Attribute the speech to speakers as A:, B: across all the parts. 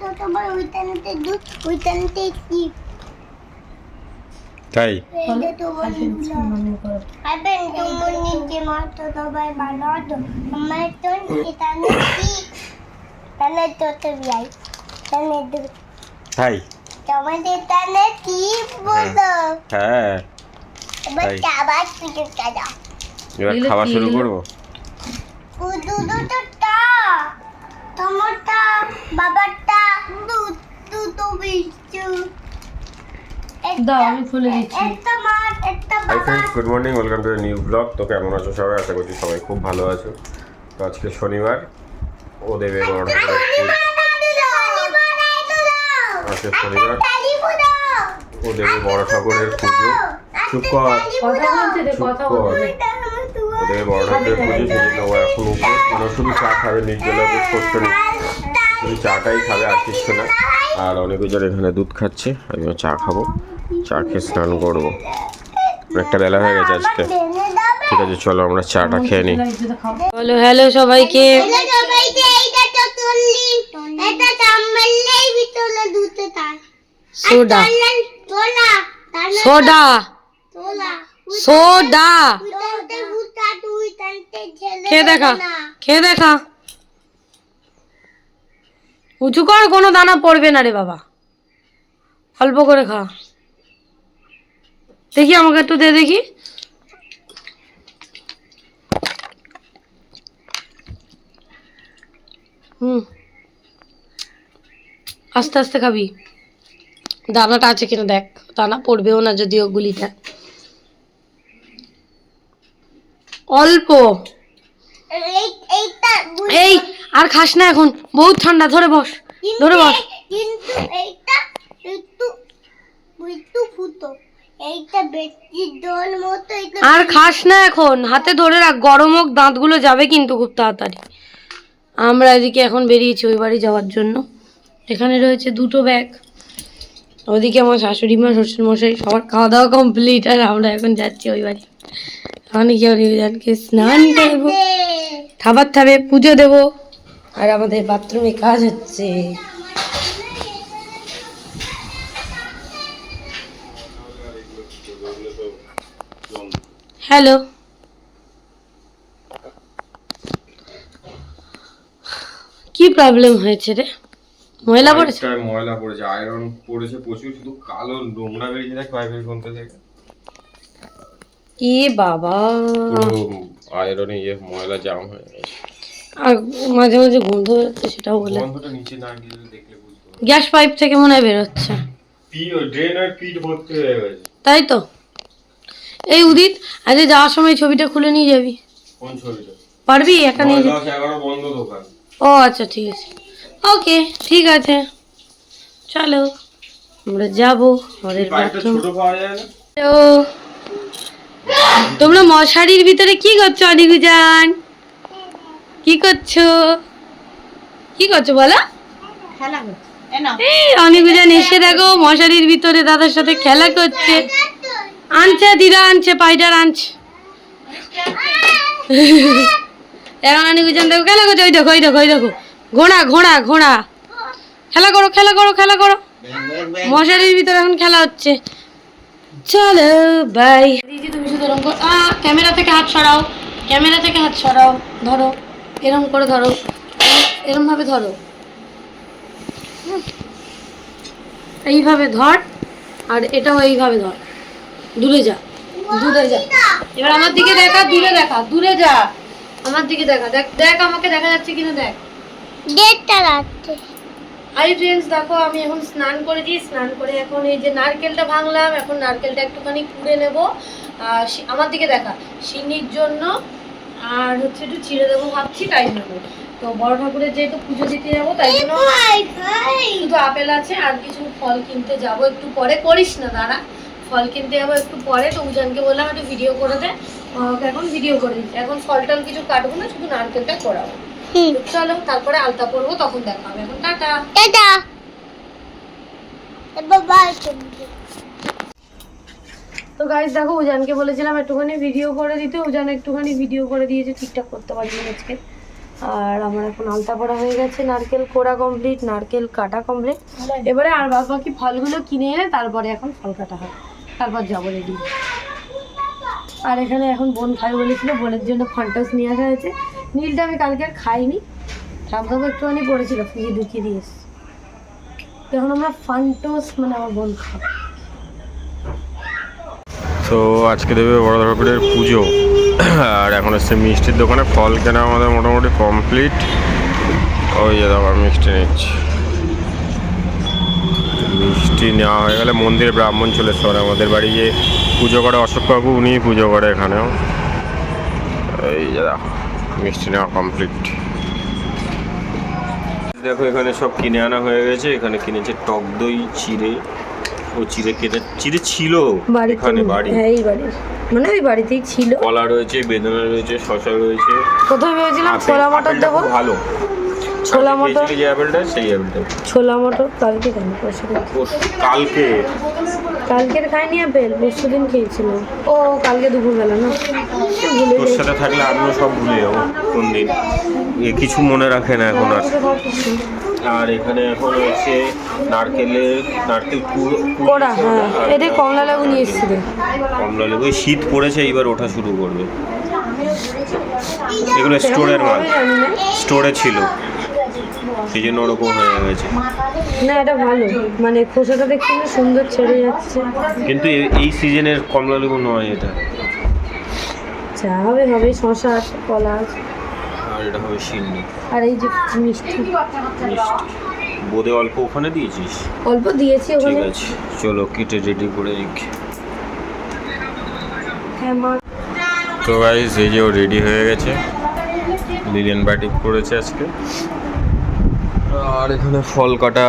A: তো তোমার ওইটানতে দুধ ওইটানতে কি
B: তাই? তাই?
A: তোমাদের তাহলে কি বলো?
B: হ্যাঁ
A: এবার
B: তাই।
A: চাবার পিঠে কাজা
B: এবার খাওয়া শুরু? করব? Good morning welcome to new blog তো কেমন আছো সবাই? আশা করছি সবাই খুব ভালো আছো। তো আজকে শনিবার ও দেবে পুজো আজকে শনিবার। ও দেবে বড় ঠাকুরের পুজো। কর। চুপ কর।
C: বলছে
B: ও দেবে বড় পুজো সেই জন্য ও এখন উপোস মানে শুধু চা খাবে নির্জলা উপোস করতে নেই শুধু চাটাই খাবে আর কিছু না। আর অনেকজন এখানে দুধ খাচ্ছে আমিও চা খাব। চা খেয়ে স্নান করব। অনেকটা বেলা হয়ে গেছে আজকে। ঠিক আছে চলো আমরা চাটা খেয়ে নিই।
C: বলো হ্যালো সবাইকে। সোডা। সোডা। সোডা। খেয়ে দেখা। খেয়ে দেখা। উঁচু কর কোনো দানা পড়বে না রে বাবা। অল্প করে খা। দেখি আমাকে একটু দে দেখি। হুম। আস্তে আস্তে খাবি। দানাটা আছে কিনা দেখ। দানা পড়বেও না যদিও গুলিটা। অল্প। এই আর খাস না এখন। বহুত ঠান্ডা ধরে বস ধরে বস।
A: কিন্তু এইটা একটু একটু ফুটো। এইটা বেশি দোল মতো
C: আর খাস না এখন। হাতে ধরে রাখ গরম হোক দাঁতগুলো যাবে কিন্তু খুব তাড়াতাড়ি। আমরা এদিকে এখন বেরিয়েছি ওই বাড়ি যাওয়ার জন্য। এখানে রয়েছে দুটো ব্যাগ। ওদিকে আমার শাশুড়ি মা শ্বশুর মশাই সবার খাওয়া দাওয়া কমপ্লিট আর আমরা এখন যাচ্ছি ওই বাড়ি। গিয়ে অনির্বাণকে স্নান করব। খাবার খাবে পুজো দেবো। আর আমাদের বাথরুমে কাজ হচ্ছে। হ্যালো। কি প্রবলেম হয়েছে রে? ময়লা পড়েছে?
B: ময়লা পড়েছে আয়রন পড়েছে প্রচুর শুধু কালো নোংরা বেরিয়েছে দেখ পাইপের কোনটা থেকে
C: এ বাবা।
B: পুরো আয়রনে ইয়ে ময়লা জাম হয়ে গেছে।
C: আর মাঝে মাঝে গন্ধ বেরোচ্ছে সেটাও বলে।
B: গন্ধটা নিচে না গিয়ে দেখলে বুঝতে
C: গ্যাস পাইপ থেকে মনে হয় বেরোচ্ছে।
B: পি ড্রেন আর পিট ভর্তি হয়ে গেছে।
C: তাই তো? এই উদিত আজকে যাওয়ার সময় ছবিটা খুলে নিয়ে যাবি।
B: কোন ছবিটা?
C: পারবি? একা নিয়ে
B: নয়
C: যা-
B: দশ বন্ধ দোকান।
C: ও আচ্ছা ঠিক আছে। ওকে ঠিক আছে। চলো আমরা যাব। আমাদের বাথরুম
B: ছোট পাওয়া যায় না।
C: তোমরা মশারির ভিতরে কি করছ অনিগুজান? কি করছ? কি করছ বলো? এই অনিগুজান এসে দেখো মশারির ভিতরে দাদার সাথে খেলা করছে। আনছে দিদা আনছে পাইডার আনছে। এখন অনিগুজান দেখো খেলা করছে ওই দেখো ওই দেখো ওই দেখো। ঘোড়া ঘোড়া ঘোড়া। খেলা করো খেলা করো খেলা করো। মশারির ভিতরে এখন খেলা হচ্ছে। চলো বাই দিদি তুমি শুধু এরকম করো ক্যামেরা থেকে হাত সরাও। ক্যামেরা থেকে হাত সরাও। ধরো। এরম করে ধরো। এরকম ভাবে ধরো। এইভাবে ধর আর এটাও এইভাবে ধর। দূরে যা। দূরে যা। এবার আমার দিকে দেখা দূরে দেখা। দূরে যা। আমার দিকে দেখা। দেখ দেখ আমাকে দেখা যাচ্ছে কিনা দেখ।
A: গেটটা
C: হাই ফ্রেন্ডস দেখো আমি এখন স্নান করেছি স্নান করে এখন এই যে নারকেলটা ভাঙলাম এখন নারকেলটা একটুখানি পুড়ে নেব। আর আমার দিকে দেখা সিন্নির জন্য আর হচ্ছে একটু চিড়ে দেবো ভাবছি তাই জন্য। তো বড় ঠাকুরের যেহেতু পুজো দিতে যাব তাই জন্য
A: ভাই
C: শুধু আপেল আছে আর কিছু ফল কিনতে যাব একটু পরে। করিস না দাঁড়া। ফল কিনতে যাব একটু পরে তো উজানকে বললাম একটু ভিডিও করে দে। এখন ভিডিও করে দিচ্ছি এখন ফল টল কিছু কাটবো না শুধু নারকেলটা করাবো। চলো তারপরে আলতা পরবো তখন দেখা হবে। এখন টাটা।
A: টাটা।
C: তো তো গাইজ দেখো উজানকে বলেছিলাম একটুখানি ভিডিও করে দিতে। উজান একটুখানি ভিডিও করে দিয়েছে ঠিকঠাক করতে পারিনি আজকে। আর আমার এখন আলতা পড়া হয়ে গেছে নারকেল কোড়া কমপ্লিট নারকেল কাটা কমপ্লিট এবারে আর বাদ বাকি ফলগুলো কিনে এনে তারপরে এখন ফল কাটা হয় তারপর যাব রেডি আর এখানে এখন বোন খাই বলেছিল, বোনের জন্য ফান্টাস নিয়ে আসা হয়েছে। নীলটা আমি কালকে আর খাইনি। ঠাকুর একটুখানি পড়েছিল, ফ্রিজে ঢুকিয়ে দিয়ে এসছি। এখন আমরা ফান্টোস মানে আমার বোন খাব।
B: তো আজকে দেবে বড় ঠাকুরের পুজো। আর এখন হচ্ছে মিষ্টির দোকানে, ফল কেনা আমাদের মোটামুটি কমপ্লিট। ওই যে আবার মিষ্টি নিচ্ছি। মিষ্টি নেওয়া হয়ে গেলে মন্দিরে ব্রাহ্মণ চলে এসছে মানে আমাদের বাড়ি যে পুজো করে অশোক কাকু উনিই পুজো করে এখানেও। এই দেখো মিষ্টি নেওয়া কমপ্লিট দেখো এখানে সব কিনে আনা হয়ে গেছে। এখানে কিনেছে টক দই চিড়ে। ও চিড়ে কেটে চিড়ে ছিল এখানে বাড়ি।
C: হ্যাঁ এই বাড়ি মানে ওই বাড়িতেই ছিল।
B: কলা রয়েছে বেদনা রয়েছে শশা রয়েছে।
C: প্রথমে ভেবেছিলাম ছোলা মটর দেবো।
B: ভালো।
C: ছোলা মটর?
B: যে আপেলটা সেই আপেলটা
C: ছোলা মটর? কালকে কেন? পরশু
B: কালকে?
C: কালকের খাইনি আপেল পরশু দিন খেয়েছিলাম ও কালকে দুপুরবেলা না? ভুলে
B: তোর সাথে থাকলে আমিও সব ভুলে যাব কোন দিন। এ কিছু মনে রাখে না এখন আর। আর এখানে এখন হচ্ছে নারকেলের নারকেল কুড়ো
C: কোড়া হ্যাঁ। এটা কমলা লেবু নিয়ে এসেছিল
B: কমলা লেবু শীত পড়েছে এইবার ওঠা শুরু করবে। এগুলো স্টোরের মাল। স্টোরে ছিল। সেই জন্য ওরকম হয়ে গেছে।
C: না এটা ভালো। মানে খোসাটা দেখছি না সুন্দর ছেড়ে যাচ্ছে।
B: কিন্তু এই সিজনের কমলা লেবু নয় এটা।
C: যা হবে হবে শশা আছে কলা। আছে
B: আর এটা হবে সিন্নি
C: আর এই যে মিষ্টি।
B: বোধে অল্প ওখানে দিয়েছিস?
C: অল্প দিয়েছি
B: ঠিক
C: ওখানে
B: আছে চলো কেটে রেডি করে রেখে
C: হ্যাঁ
B: তো গাইজ এই যে রেডি হয়ে গেছে। লিলিয়ান ব্যাটিং করেছে আজকে। আর এখানে ফল কাটা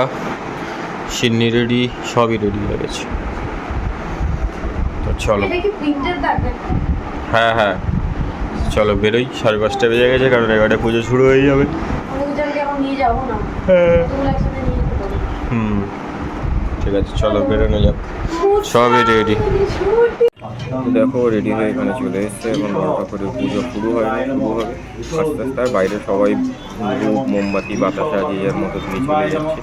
B: সিন্নি রেডি সবই রেডি হয়ে গেছে। তো চলো। হ্যাঁ হ্যাঁ। চলো বেরোই সাড়ে পাঁচটা বেজে গেছে কারণ এগারোটা পুজো শুরু হয়ে যাবে। হ্যাঁ। হুম ঠিক আছে চলো বেরোনো যাক। সবই রেডি দেখো রেডি হয়ে এখানে চলে এসছে এখন বারোটা করে পুজো শুরু হয়নি শুরু হবে আস্তে আস্তে আর বাইরে সবাই ধূপ মোমবাতি, বাতাসা যে যার মতো নিয়ে চলে যাচ্ছে।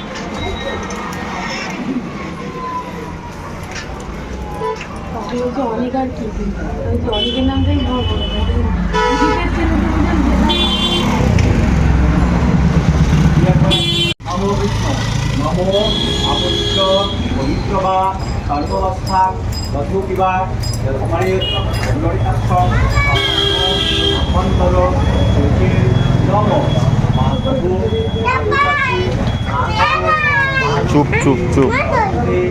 D: আর কদিন খাবি একদিন না খেয়ে তাই এই অবস্থা
C: ওই যে অনেক আর কি ওই যে অনেকের নামটাই ভাবো
D: নমো বিষ্ণু নমো অপবিত্র পবিত্র বা সর্বাবস্থা বধু কিবা কুমারীর ললিতাক্ষম অন্তর নম মাধবু
B: চুপ চুপ চুপ মা আছে
C: জুতোগুলো ওখানে বস
B: মার পাশে কি বস?
D: নম মাধব নম মাধব নম নম দেবা কুসুম
B: বস বস বস পেছনে বস অনেকজন চলে এসছে
D: কামন্নতাম
B: আস্তে মার মাথায় দে
C: দিচ্ছিল
B: ওর হাতে লেগেছে
C: উঁচু কর উপর থেকে হ্যাঁ হ্যাঁ ওর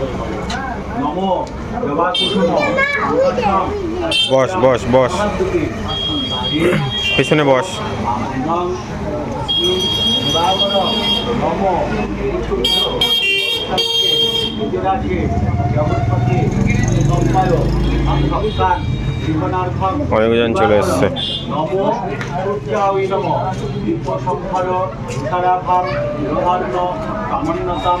C: যতক্ষণ না গরম আসবে ও নেওয়া করবে না
B: চল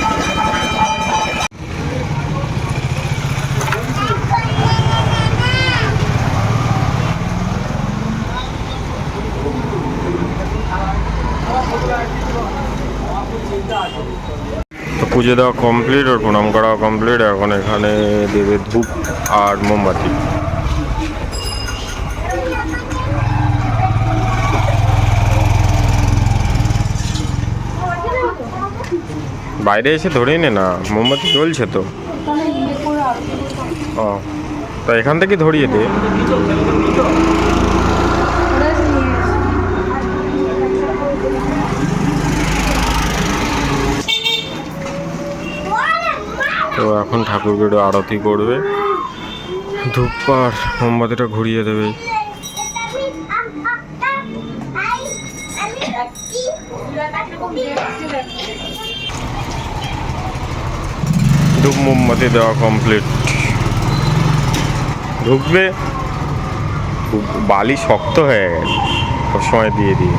B: পুজো দেওয়া কমপ্লিট ওর প্রণাম করা কমপ্লিট এখন এখানে দেবে ধূপ আর মোমবাতি। বাইরে এসে ধরেই নে না, মোমবাতি জ্বলছে তো। ও, তা এখান থেকে ধরিয়ে দে। একটু আরতি করবে। ধূপ আর মোমবাতিটা ঘুরিয়ে দেবে। ধূপ মোমবাতি দেওয়া কমপ্লিট ঢুকবে বালি শক্ত হয়ে গেছে। সময় দিয়ে দিয়ে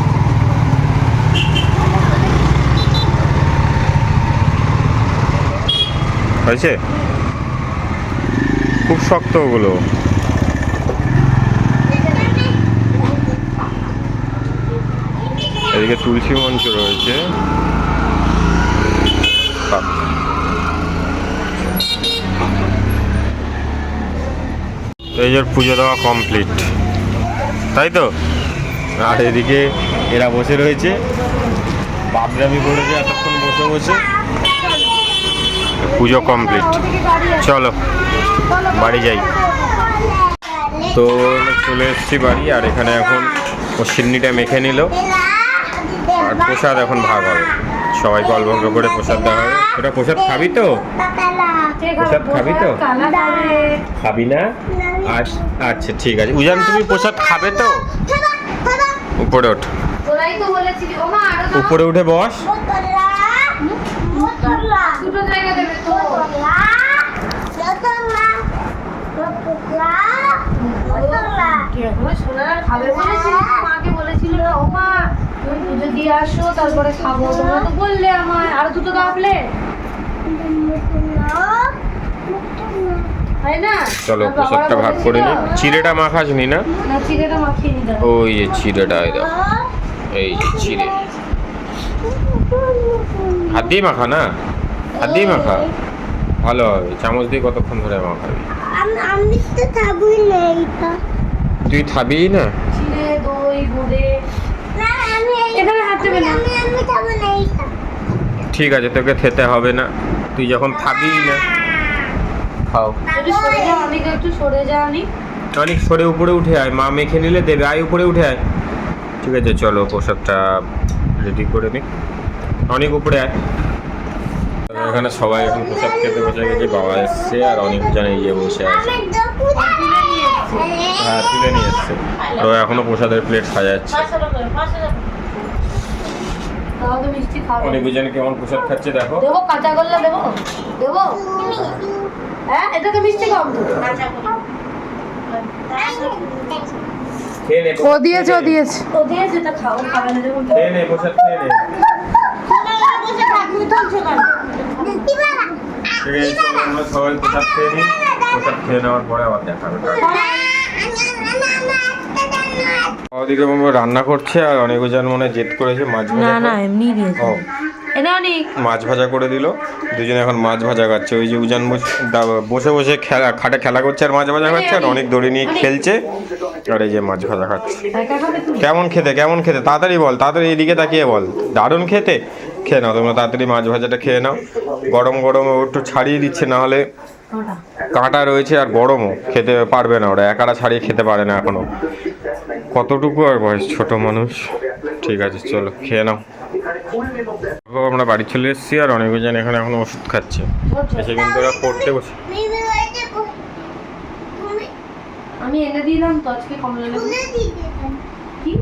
B: হয়েছে? খুব শক্ত ওগুলো। এদিকে তুলসী মঞ্চ রয়েছে। এই যে পুজো দেওয়া কমপ্লিট। তাই তো? আর এদিকে এরা বসে রয়েছে। বাবরামি করেছে এতক্ষণ বসে বসে। পুজো কমপ্লিট। চলো বাড়ি যাই। তো চলে এসেছি বাড়ি আর এখানে এখন ও সিন্নিটা মেখে নিল। আর প্রসাদ এখন ভাগ হবে। সবাই অল্প করে প্রসাদ দেওয়া হবে। ওটা প্রসাদ খাবি তো? প্রসাদ খাবি তো? খাবি না? আচ্ছা আচ্ছা ঠিক আছে। উজান তুমি প্রসাদ খাবে তো? উপরে ওঠ। উপরে উঠে বস।
C: দুটো জায়গা দেবে তো মাকে বলেছিল না ও মা তুমি পুজো দিয়ে আসো তারপরে খাব তোমরা তো বললে আমায় আরও দুটো না
B: চলো প্রসাদটা ভাগ করে নি চিড়েটা মাখাস নি? না
C: না চিড়েটা মাখিয়ে হবে।
B: ওই চিড়েটা এই চিড়ে। হাত দিয়ে মাখা না? হাত দিয়ে মাখা? ভালো হবে। চামচ দিয়ে কতক্ষণ ধরে মাখাবি?
A: আমি তো খাবই না এটা।
B: তুই খাবি না?
C: চিড়ে দই গুড়ে।
A: না আমি
C: এখানে হাত দেবে না।
A: আমি আমি খাব না এটা
B: ঠিক আছে তোকে খেতে হবে না। তুই যখন খাবি না খাও।
C: একটু সরে যাও আমি একটু সরে যাও
B: অনেক সরে উপরে উঠে আয়। মা মেখে নিলে দেবে আয় উপরে উঠে আয়। ঠিক আছে চলো পোশাকটা রেডি করে নি। অনেক উপরে এখানে সবাই এখন প্রসাদ খেতে বসে গেছে বাবা এসছে আর অনেক জন এই যে বসে আছে। হ্যাঁ তুলে নিয়ে এসছে। তো এখনও প্রসাদের প্লেট সাজাচ্ছে অনেক জন কেমন প্রসাদ খাচ্ছে দেখো।
C: দেবো কাঁচা গোল্লা দেবো? দেবো? হ্যাঁ এটা তো মিষ্টি কম তো
B: খেয়ে নে
E: ও দিয়েছে ও দিয়েছে।
C: ও দিয়েছে তা খাও খাবে না
B: খেয়ে নে প্রসাদ খেয়ে নে। ঠিক আছে চলো আমরা সবাই প্রসাদ খেয়ে নিই প্রসাদ খেয়ে নেওয়ার পরে আবার দেখা হবে রান্না করছে আর অনেক জন মনে জেদ করেছে মাছ ভাজা
E: না না
B: করে-
E: এমনি দিয়েছে
B: ও।
C: এটা অনেক
B: মাছ ভাজা করে দিল। দুজনে এখন মাছ ভাজা খাচ্ছে। ওই যে উজান বস- বসে খেলা খাটে খেলা করছে আর মাছ ভাজা খাচ্ছে আর অনেক। দড়ি নিয়ে খেলছে। আর এই যে মাছ ভাজা খাচ্ছে। কেমন খেতে? কেমন খেতে? তাড়াতাড়ি বল। তাড়াতাড়ি এদিকে তাকিয়ে বল। দারুণ খেতে। খেয়ে নাও তোমরা তাড়াতাড়ি মাছ ভাজাটা খেয়ে নাও। গরম গরম ও একটু ছাড়িয়ে দিচ্ছে না হলে কাঁটা রয়েছে আর গরমও খেতে পারবে না ওরা একারা ছাড়িয়ে খেতে পারে না এখনও। কতটুকু আর বয়স ছোট মানুষ? ঠিক আছে চলো খেয়ে নাও। আমরা বাড়ি চলে এসেছি আর অনেকজন এখানে এখন ওষুধ খাচ্ছে। এসে কিন্তু ওরা পড়তে বসে
C: আমি এনে দিলাম তো আজকে কমলা লেবু। কি?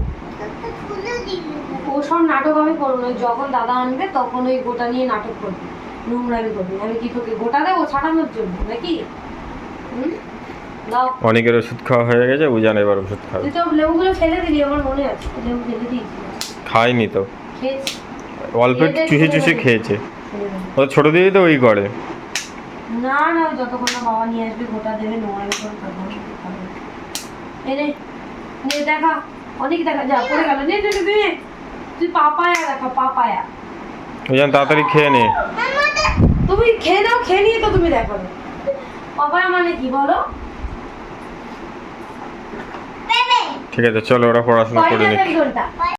A: খুলে দিতে
C: ও সব নাটক আমি করব না। যখন দাদা আনবে তখন ওই গোটা নিয়ে নাটক করবি। নোংরামি করবি। আমি কি তোকে গোটা দেবো ছাড়ানোর জন্য নাকি? হুম?
B: অনেকের ওষুধ খাওয়া হয়ে গেছে উজান এবার ওষুধ খাবে।
C: তুই তো লেবুগুলো ফেলে দিলি আমার মনে আছে। লেবু ফেলে দিয়েছি।
B: খায়নি তো। অল্প চুষে চুষে খেয়েছে। ও ছোট দিদি তো ওই করে।
C: না না যতক্ষণ না বাবা নিয়ে আসবে গোটা দেবে করে তখন নে দেখা। অনেক দেখা যা পড়ে গেল। নে নে, নে। তুই পাপায়া দেখো পাপায়া।
B: উজান তাড়াতাড়ি খেয়ে নে।
C: তুমি খেয়ে নাও খেয়ে নিয়ে তো তুমি দেখো পাপায়া মানে কি বলো?
B: ঠিক আছে চলো ওরা পড়াশোনা করে নিক।